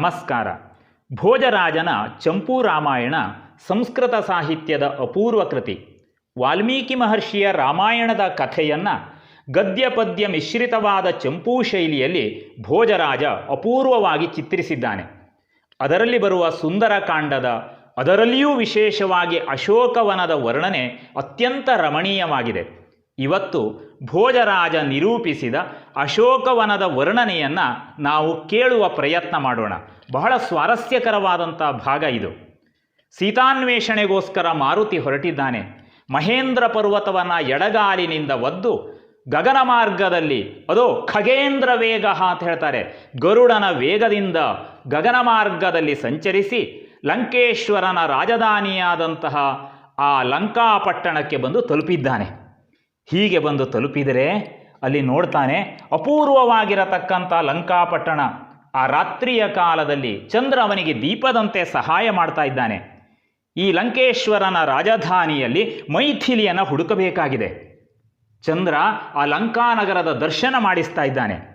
ನಮಸ್ಕಾರ. ಭೋಜರಾಜನ ಚಂಪೂ ರಾಮಾಯಣ ಸಂಸ್ಕೃತ ಸಾಹಿತ್ಯದ ಅಪೂರ್ವ ಕೃತಿ. ವಾಲ್ಮೀಕಿ ಮಹರ್ಷಿಯ ರಾಮಾಯಣದ ಕಥೆಯನ್ನು ಗದ್ಯ ಪದ್ಯ ಮಿಶ್ರಿತವಾದ ಚಂಪೂ ಶೈಲಿಯಲ್ಲಿ ಭೋಜರಾಜ ಅಪೂರ್ವವಾಗಿ ಚಿತ್ರಿಸಿದ್ದಾನೆ. ಅದರಲ್ಲಿ ಬರುವ ಸುಂದರ ಕಾಂಡದ, ಅದರಲ್ಲಿಯೂ ವಿಶೇಷವಾಗಿ ಅಶೋಕವನದ ವರ್ಣನೆ ಅತ್ಯಂತ ರಮಣೀಯವಾಗಿದೆ. ಇವತ್ತು ಭೋಜರಾಜ ನಿರೂಪಿಸಿದ ಅಶೋಕವನದ ವರ್ಣನೆಯನ್ನು ನಾವು ಕೇಳುವ ಪ್ರಯತ್ನ ಮಾಡೋಣ. ಬಹಳ ಸ್ವಾರಸ್ಯಕರವಾದಂಥ ಭಾಗ ಇದು. ಸೀತಾನ್ವೇಷಣೆಗೋಸ್ಕರ ಮಾರುತಿ ಹೊರಟಿದ್ದಾನೆ. ಮಹೇಂದ್ರ ಪರ್ವತವನ್ನು ಎಡಗಾಲಿನಿಂದ ಒದ್ದು ಗಗನ ಮಾರ್ಗದಲ್ಲಿ ಅದೋ ಖಗೇಂದ್ರ ವೇಗ ಅಂತ ಹೇಳ್ತಾರೆ. ಗರುಡನ ವೇಗದಿಂದ ಗಗನ ಮಾರ್ಗದಲ್ಲಿ ಸಂಚರಿಸಿ ಲಂಕೇಶ್ವರನ ರಾಜಧಾನಿಯಾದಂತಹ ಆ ಲಂಕಾಪಟ್ಟಣಕ್ಕೆ ಬಂದು ತಲುಪಿದ್ದಾನೆ. ಹೀಗೆ ಬಂದು ತಲುಪಿದರೆ ಅಲ್ಲಿ ನೋಡ್ತಾನೆ ಅಪೂರ್ವವಾಗಿರತಕ್ಕಂಥ ಲಂಕಾಪಟ್ಟಣ. ಆ ರಾತ್ರಿಯ ಕಾಲದಲ್ಲಿ ಚಂದ್ರ ಅವನಿಗೆ ದೀಪದಂತೆ ಸಹಾಯ ಮಾಡ್ತಾ ಇದ್ದಾನೆ. ಈ ಲಂಕೇಶ್ವರನ ರಾಜಧಾನಿಯಲ್ಲಿ ಮೈಥಿಲಿಯನ್ನು ಹುಡುಕಬೇಕಾಗಿದೆ. ಚಂದ್ರ ಆ ಲಂಕಾನಗರದ ದರ್ಶನ ಮಾಡಿಸ್ತಾ ಇದ್ದಾನೆ.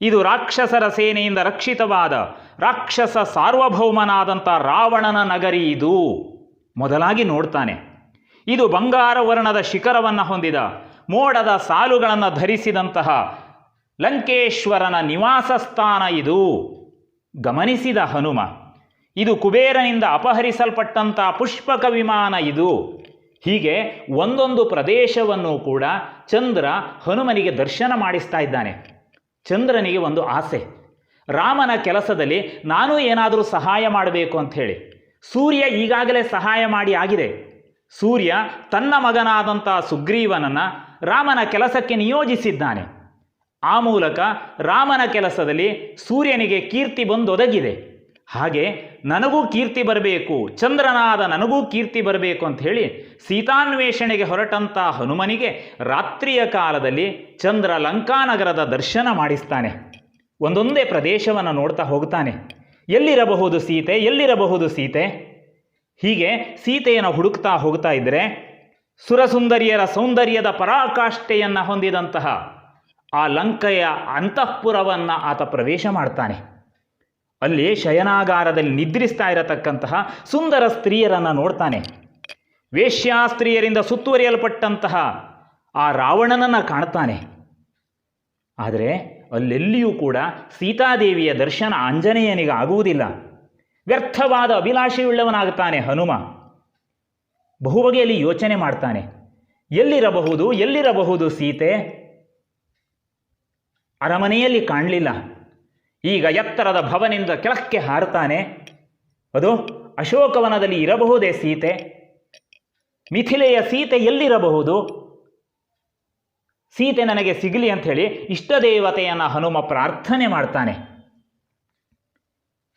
ಇದು ರಾಕ್ಷಸರ ಸೇನೆಯಿಂದ ರಕ್ಷಿತವಾದ ರಾಕ್ಷಸ ಸಾರ್ವಭೌಮನಾದಂಥ ರಾವಣನ ನಗರಿ ಇದು. ಮೊದಲಾಗಿ ನೋಡ್ತಾನೆ. ಇದು ಬಂಗಾರ ವರ್ಣದ ಶಿಖರವನ್ನು ಹೊಂದಿದ ಮೋಡದ ಸಾಲುಗಳನ್ನು ಧರಿಸಿದಂತಹ ಲಂಕೇಶ್ವರನ ನಿವಾಸ ಸ್ಥಾನ ಇದು. ಗಮನಿಸಿದ ಹನುಮ, ಇದು ಕುಬೇರನಿಂದ ಅಪಹರಿಸಲ್ಪಟ್ಟಂಥ ಪುಷ್ಪಕ ವಿಮಾನ ಇದು. ಹೀಗೆ ಒಂದೊಂದು ಪ್ರದೇಶವನ್ನು ಕೂಡ ಚಂದ್ರ ಹನುಮನಿಗೆ ದರ್ಶನ ಮಾಡಿಸ್ತಾ ಇದ್ದಾನೆ. ಚಂದ್ರನಿಗೆ ಒಂದು ಆಸೆ, ರಾಮನ ಕೆಲಸದಲ್ಲಿ ನಾನು ಏನಾದರೂ ಸಹಾಯ ಮಾಡಬೇಕು ಅಂತ ಹೇಳಿ. ಸೂರ್ಯ ಈಗಾಗಲೇ ಸಹಾಯ ಮಾಡಿ ಆಗಿದೆ. ಸೂರ್ಯ ತನ್ನ ಮಗನಾದಂಥ ಸುಗ್ರೀವನನ್ನು ರಾಮನ ಕೆಲಸಕ್ಕೆ ನಿಯೋಜಿಸಿದ್ದಾನೆ. ಆ ಮೂಲಕ ರಾಮನ ಕೆಲಸದಲ್ಲಿ ಸೂರ್ಯನಿಗೆ ಕೀರ್ತಿ ಬಂದೊದಗಿದೆ. ಹಾಗೆ ನನಗೂ ಕೀರ್ತಿ ಬರಬೇಕು, ಚಂದ್ರನಾದ ನನಗೂ ಕೀರ್ತಿ ಬರಬೇಕು ಅಂತ ಹೇಳಿ ಸೀತಾನ್ವೇಷಣೆಗೆ ಹೊರಟಂಥ ಹನುಮನಿಗೆ ರಾತ್ರಿಯ ಕಾಲದಲ್ಲಿ ಚಂದ್ರ ಲಂಕಾನಗರದ ದರ್ಶನ ಮಾಡಿಸ್ತಾನೆ. ಒಂದೊಂದೇ ಪ್ರದೇಶವನ್ನು ನೋಡ್ತಾ ಹೋಗ್ತಾನೆ. ಎಲ್ಲಿರಬಹುದು ಸೀತೆ? ಎಲ್ಲಿರಬಹುದು ಸೀತೆ? ಹೀಗೆ ಸೀತೆಯನ್ನು ಹುಡುಕ್ತಾ ಹೋಗ್ತಾ ಇದ್ದರೆ ಸುರಸುಂದರಿಯರ ಸೌಂದರ್ಯದ ಪರಾಕಾಷ್ಠೆಯನ್ನು ಹೊಂದಿದಂತಹ ಆ ಲಂಕೆಯ ಅಂತಃಪುರವನ್ನು ಆತ ಪ್ರವೇಶ ಮಾಡ್ತಾನೆ. ಅಲ್ಲಿ ಶಯನಾಗಾರದಲ್ಲಿ ನಿದ್ರಿಸ್ತಾ ಇರತಕ್ಕಂತಹ ಸುಂದರ ಸ್ತ್ರೀಯರನ್ನು ನೋಡ್ತಾನೆ. ವೇಶ್ಯಾಸ್ತ್ರೀಯರಿಂದ ಸುತ್ತುವರಿಯಲ್ಪಟ್ಟಂತಹ ಆ ರಾವಣನನ್ನು ಕಾಣ್ತಾನೆ. ಆದರೆ ಅಲ್ಲೆಲ್ಲಿಯೂ ಕೂಡ ಸೀತಾದೇವಿಯ ದರ್ಶನ ಆಂಜನೇಯನಿಗೆ ಆಗುವುದಿಲ್ಲ. ವ್ಯರ್ಥವಾದ ಅಭಿಲಾಷೆಯುಳ್ಳವನಾಗ್ತಾನೆ ಹನುಮ. ಬಹುಬಗೆಯಲ್ಲಿ ಯೋಚನೆ ಮಾಡ್ತಾನೆ. ಎಲ್ಲಿರಬಹುದು ಎಲ್ಲಿರಬಹುದು ಸೀತೆ? ಅರಮನೆಯಲ್ಲಿ ಕಾಣಲಿಲ್ಲ. ಈಗ ಎತ್ತರದ ಭವನಿಂದ ಕೆಳಕ್ಕೆ ಹಾರುತ್ತಾನೆ. ಅದು ಅಶೋಕವನದಲ್ಲಿ ಇರಬಹುದೇ ಸೀತೆ? ಮಿಥಿಲೆಯ ಸೀತೆ ಎಲ್ಲಿರಬಹುದು? ಸೀತೆ ನನಗೆ ಸಿಗಲಿ ಅಂಥೇಳಿ ಇಷ್ಟ ದೇವತೆಯನ್ನು ಹನುಮ ಪ್ರಾರ್ಥನೆ ಮಾಡ್ತಾನೆ.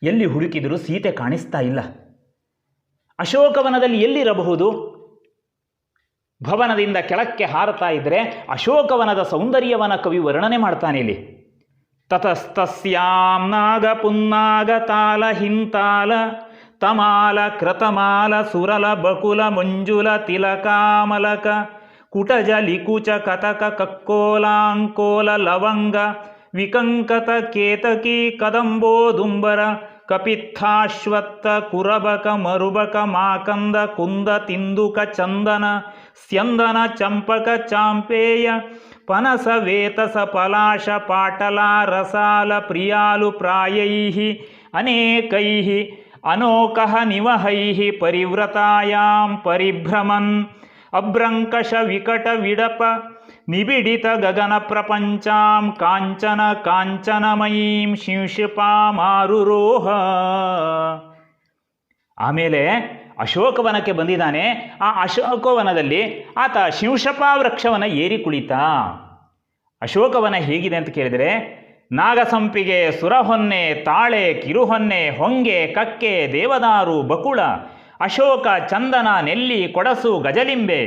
ಎಲ್ಲಿ ಹುಡುಕಿದರೂ ಸೀತೆ ಕಾಣಿಸ್ತಾ ಇಲ್ಲ. ಅಶೋಕವನದಲ್ಲಿ ಎಲ್ಲಿರಬಹುದು? ಭವನದಿಂದ ಕೆಳಕ್ಕೆ ಹಾರತಾ ಇದ್ದರೆ ಅಶೋಕವನದ ಸೌಂದರ್ಯವನ ಕವಿ ವರ್ಣನೆ ಮಾಡ್ತಾನೆ ಇಲ್ಲಿ. ತತಸ್ತಸ್ಯಾಂ ನಾಗ ಪುನ್ನಾಗ ತಾಲ ಹಿಂತಾಲ, ತಮಾಲ ಕೃತಮಾಲ ಸುರಲ ಬಕುಲ ಮಂಜುಲ ತಿಲಕಾಮಲಕ ಕುಟಜ ಲಿಕುಚ ಕತಕ ಕಕ್ಕೋಲಾಂಕೋಲ ಲವಂಗ, ವಿಕಂಕತ ಕೇತಕಿ ಕದಂಬೋದುಂಬರ ಕಪಿತ್ಥಾಶ್ವತ್ಥ ಕುರಬಕ ಮರುಬಕ ಮಾಕಂದ ಕುಂದ ತಿಂದುಕ ಚಂದನ ಸ್ಯಂದನ ಚಂಪಕ ಚಾಂಪೇಯ ಪನಸ ವೇತಸ ಪಲಾಶ ಪಾಟಲ ರಸಾಲ ಪ್ರಿಯಾಲು ಪ್ರಾಯೈಃ ಅನೇಕೈಃ ಅನೋಕಃ ನಿವಹೈಃ ಪರಿವ್ರತಾಯಾಂ ಪರಿಭ್ರಮನ್. ಅಭ್ರಂಕಷ ವಿಕಟ ವಿಡಪ, ನಿಬಿಡಿತ ಗಗನ ಪ್ರಪಂಚಾಂ ಕಾಂಚನ ಕಾಂಚನಮಯೀಂ ಶಿಂಶಿಪಾಮಾರುರೋಹ ಆಮೇಲೆ ಅಶೋಕವನಕ್ಕೆ ಬಂದಿದ್ದಾನೆ. ಆ ಅಶೋಕವನದಲ್ಲಿ ಆತ ಶಿಂಶಪ ವೃಕ್ಷವನ್ನು ಏರಿ ಕುಳಿತ. ಅಶೋಕವನ ಹೇಗಿದೆ ಅಂತ ಕೇಳಿದರೆ, ನಾಗಸಂಪಿಗೆ ಸುರಹೊನ್ನೆ, ತಾಳೆ ಕಿರುಹೊನ್ನೆ, ಹೊಂಗೆ, ಕಕ್ಕೆ, ದೇವದಾರು, ಬಕುಳ ಅಶೋಕ ಚಂದನ ನೆಲ್ಲಿ ಕೊಡಸು ಗಜಲಿಂಬೆ,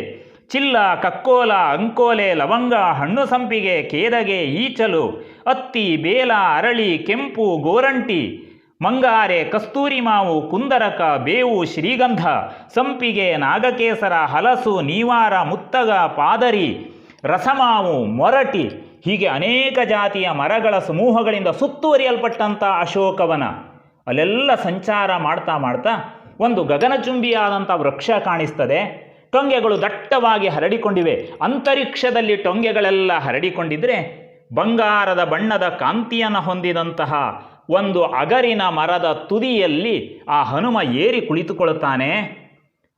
ಚಿಲ್ಲ ಕಕ್ಕೋಲ ಅಂಕೋಲೆ ಲವಂಗ ಹಣ್ಣು ಸಂಪಿಗೆ ಕೇದಗೆ ಈಚಲು, ಅತ್ತಿ ಬೇಲ ಅರಳಿ ಕೆಂಪು ಗೋರಂಟಿ, ಮಂಗಾರೆ ಕಸ್ತೂರಿ ಮಾವು ಕುಂದರಕ ಬೇವು ಶ್ರೀಗಂಧ, ಸಂಪಿಗೆ ನಾಗಕೇಸರ ಹಲಸು ನೀವಾರ ಮುತ್ತಗ ಪಾದರಿ, ರಸಮಾವು ಮೊರಟಿ, ಹೀಗೆ ಅನೇಕ ಜಾತಿಯ ಮರಗಳ ಸಮೂಹಗಳಿಂದ ಸುತ್ತುವರಿಯಲ್ಪಟ್ಟಂಥ ಅಶೋಕವನ. ಅಲ್ಲೆಲ್ಲ ಸಂಚಾರ ಮಾಡ್ತಾ ಮಾಡ್ತಾ ಒಂದು ಗಗನಚುಂಬಿಯಾದಂಥ ವೃಕ್ಷ ಕಾಣಿಸ್ತದೆ. ಟೊಂಗೆಗಳು ದಟ್ಟವಾಗಿ ಹರಡಿಕೊಂಡಿವೆ. ಅಂತರಿಕ್ಷದಲ್ಲಿ ಟೊಂಗೆಗಳೆಲ್ಲ ಹರಡಿಕೊಂಡಿದ್ರೆ ಬಂಗಾರದ ಬಣ್ಣದ ಕಾಂತಿಯನ್ನು ಹೊಂದಿದಂತಹ ಒಂದು ಅಗರಿನ ಮರದ ತುದಿಯಲ್ಲಿ ಆ ಹನುಮ ಏರಿ ಕುಳಿತುಕೊಳ್ಳುತ್ತಾನೆ.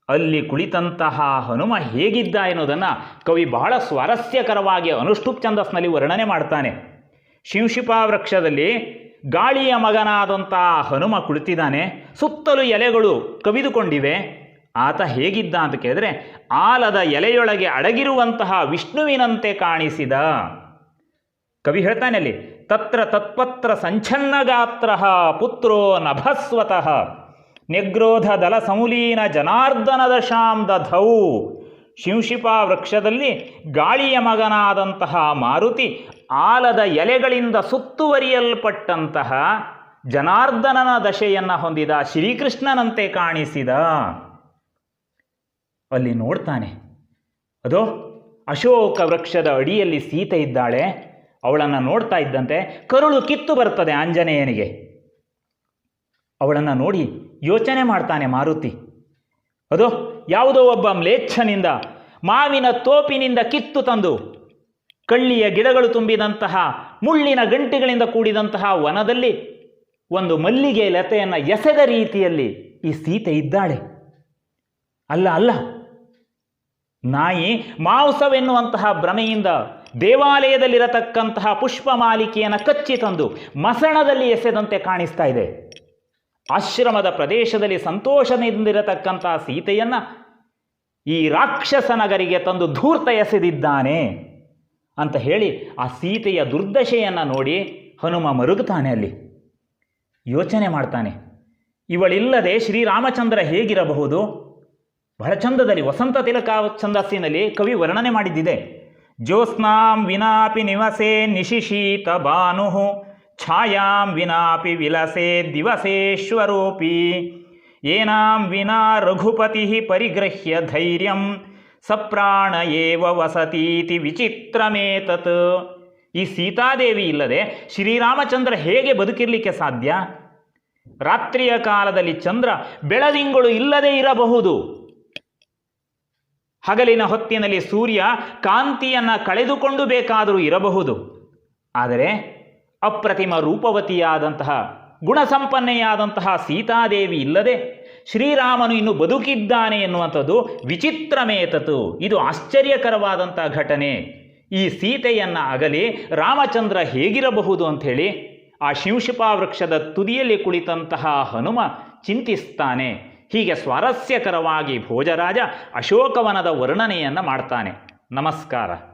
ಅಲ್ಲಿ ಕುಳಿತಂತಹ ಹನುಮ ಹೇಗಿದ್ದ ಎನ್ನುವುದನ್ನು ಕವಿ ಬಹಳ ಸ್ವಾರಸ್ಯಕರವಾಗಿ ಅನುಷ್ಠುಪ್ ಛಂದಸ್ನಲ್ಲಿ ವರ್ಣನೆ ಮಾಡ್ತಾನೆ. ಶಿವಶಿಪಾ ವೃಕ್ಷದಲ್ಲಿ ಗಾಳಿಯ ಮಗನಾದಂಥ ಹನುಮ ಕುಳಿತಿದ್ದಾನೆ, ಸುತ್ತಲೂ ಎಲೆಗಳು ಕವಿದುಕೊಂಡಿವೆ. ಆತ ಹೇಗಿದ್ದ ಅಂತ ಕೇಳಿದ್ರೆ, ಆಲದ ಎಲೆಯೊಳಗೆ ಅಡಗಿರುವಂತಹ ವಿಷ್ಣುವಿನಂತೆ ಕಾಣಿಸಿದ. ಕವಿ ಹೇಳ್ತಾನೆ ಅಲ್ಲಿ, ತತ್ರ ತತ್ಪತ್ರ ಸಂಛನ್ನಗಾತ್ರ ಪುತ್ರೋ ನಭಸ್ವತಃ, ನಿಗ್ರೋಧ ದಲ ಸಮುಲೀನ ಜನಾರ್ದನದ ಶಾಂ ದಧೌ. ಶಿಂಶಿಪಾ ವೃಕ್ಷದಲ್ಲಿ ಗಾಳಿಯ ಮಗನಾದಂತಹ ಮಾರುತಿ ಆಲದ ಎಲೆಗಳಿಂದ ಸುತ್ತುವರಿಯಲ್ಪಟ್ಟಂತಹ ಜನಾರ್ದನನ ದಶೆಯನ್ನು ಹೊಂದಿದ ಶ್ರೀಕೃಷ್ಣನಂತೆ ಕಾಣಿಸಿದ. ಅಲ್ಲಿ ನೋಡ್ತಾನೆ. ಅದೋ, ಅಶೋಕ ವೃಕ್ಷದ ಅಡಿಯಲ್ಲಿ ಸೀತೆ ಇದ್ದಾಳೆ. ಅವಳನ್ನು ನೋಡ್ತಾ ಇದ್ದಂತೆ ಕರುಳು ಕಿತ್ತು ಬರ್ತದೆ ಆಂಜನೇಯನಿಗೆ. ಅವಳನ್ನು ನೋಡಿ ಯೋಚನೆ ಮಾಡ್ತಾನೆ ಮಾರುತಿ. ಅದು, ಯಾವುದೋ ಒಬ್ಬ ಮ್ಲೇಚ್ಛನಿಂದ, ಮಾವಿನ ತೋಪಿನಿಂದ ಕಿತ್ತು ತಂದು ಕಳ್ಳಿಯ ಗಿಡಗಳು ತುಂಬಿದಂತಹ, ಮುಳ್ಳಿನ ಗಂಟೆಗಳಿಂದ ಕೂಡಿದಂತಹ ವನದಲ್ಲಿ ಒಂದು ಮಲ್ಲಿಗೆ ಲತೆಯನ್ನು ಎಸೆದ ರೀತಿಯಲ್ಲಿ ಈ ಸೀತೆ ಇದ್ದಾಳೆ. ಅಲ್ಲ ಅಲ್ಲ. ನಾಯಿ ಮಾಂಸವೆನ್ನುವಂತಹ ಭ್ರಮೆಯಿಂದ ದೇವಾಲಯದಲ್ಲಿರತಕ್ಕಂತಹ ಪುಷ್ಪ ಮಾಲಿಕೆಯನ್ನು ಕಚ್ಚಿ ತಂದು ಮಸಣದಲ್ಲಿ ಎಸೆದಂತೆ ಕಾಣಿಸ್ತಾ ಇದೆ. ಆಶ್ರಮದ ಪ್ರದೇಶದಲ್ಲಿ ಸಂತೋಷದಿಂದಿರತಕ್ಕಂತಹ ಸೀತೆಯನ್ನು ಈ ರಾಕ್ಷಸನಗರಿಗೆ ತಂದು ಧೂರ್ತ ಎಸೆದಿದ್ದಾನೆ. ಅಂತ ಹೇಳಿ ಆ ಸೀತೆಯ ದುರ್ದಶೆಯನ್ನು ನೋಡಿ ಹನುಮ ಮರುಗುತ್ತಾನೆ ಅಲ್ಲಿ. ಯೋಚನೆ ಮಾಡ್ತಾನೆ, ಇವಳಿಲ್ಲದೆ ಶ್ರೀರಾಮಚಂದ್ರ ಹೇಗಿರಬಹುದು? ಬಹಳ ವಸಂತ ತಿಲಕ ಛಂದಸ್ಸಿನಲ್ಲಿ ಕವಿ ವರ್ಣನೆ ಮಾಡಿದ್ದಿದೆ. ಜ್ಯೋತ್ಸ್ನಾಂ ವಿನಾಪಿ ನಿವಸೆ ನಿಶಿಶೀತ ಭಾನು, ಛಾಯಾಂ ವಿನಾಪಿ ವಿಲಸೆ ದಿವಸೇಶ್ವರೂಪಿ ಏನಾಂ ವಿನಾ ರಘುಪತಿ ಪರಿಗೃಹ್ಯ ಧೈರ್ಯಂ ಸಪ್ರಾಣ ಏವ ವಸತೀತಿ ವಿಚಿತ್ರಮೇತತ್. ಈ ಸೀತಾದೇವಿ ಇಲ್ಲದೆ ಶ್ರೀರಾಮಚಂದ್ರ ಹೇಗೆ ಬದುಕಿರಲಿಕ್ಕೆ ಸಾಧ್ಯ? ರಾತ್ರಿಯ ಕಾಲದಲ್ಲಿ ಚಂದ್ರ ಬೆಳದಿಂಗಳು ಇಲ್ಲದೆ ಇರಬಹುದು. ಹಗಲಿನ ಹೊತ್ತಿನಲ್ಲಿ ಸೂರ್ಯ ಕಾಂತಿಯನ್ನು ಕಳೆದುಕೊಂಡು ಬೇಕಾದರೂ ಇರಬಹುದು. ಆದರೆ ಅಪ್ರತಿಮ ರೂಪವತಿಯಾದಂತಹ ಗುಣಸಂಪನ್ನೆಯಾದಂತಹ ಸೀತಾದೇವಿ ಇಲ್ಲದೆ ಶ್ರೀರಾಮನು ಇನ್ನು ಬದುಕಿದ್ದಾನೆ ಎನ್ನುವಂಥದ್ದು ವಿಚಿತ್ರಮೇತತು ಇದು ಆಶ್ಚರ್ಯಕರವಾದಂಥ ಘಟನೆ. ಈ ಸೀತೆಯನ್ನು ಅಗಲಿ ರಾಮಚಂದ್ರ ಹೇಗಿರಬಹುದು ಅಂಥೇಳಿ ಆ ಶಿಂಶಿಪಾ ವೃಕ್ಷದ ತುದಿಯಲ್ಲಿ ಕುಳಿತಂತಹ ಹನುಮ ಚಿಂತಿಸ್ತಾನೆ. ಹೀಗೆ ಸ್ವಾರಸ್ಯಕರವಾಗಿ ಭೋಜರಾಜ ಅಶೋಕವನದ ವರ್ಣನೆಯನ್ನು ಮಾಡ್ತಾನೆ. ನಮಸ್ಕಾರ.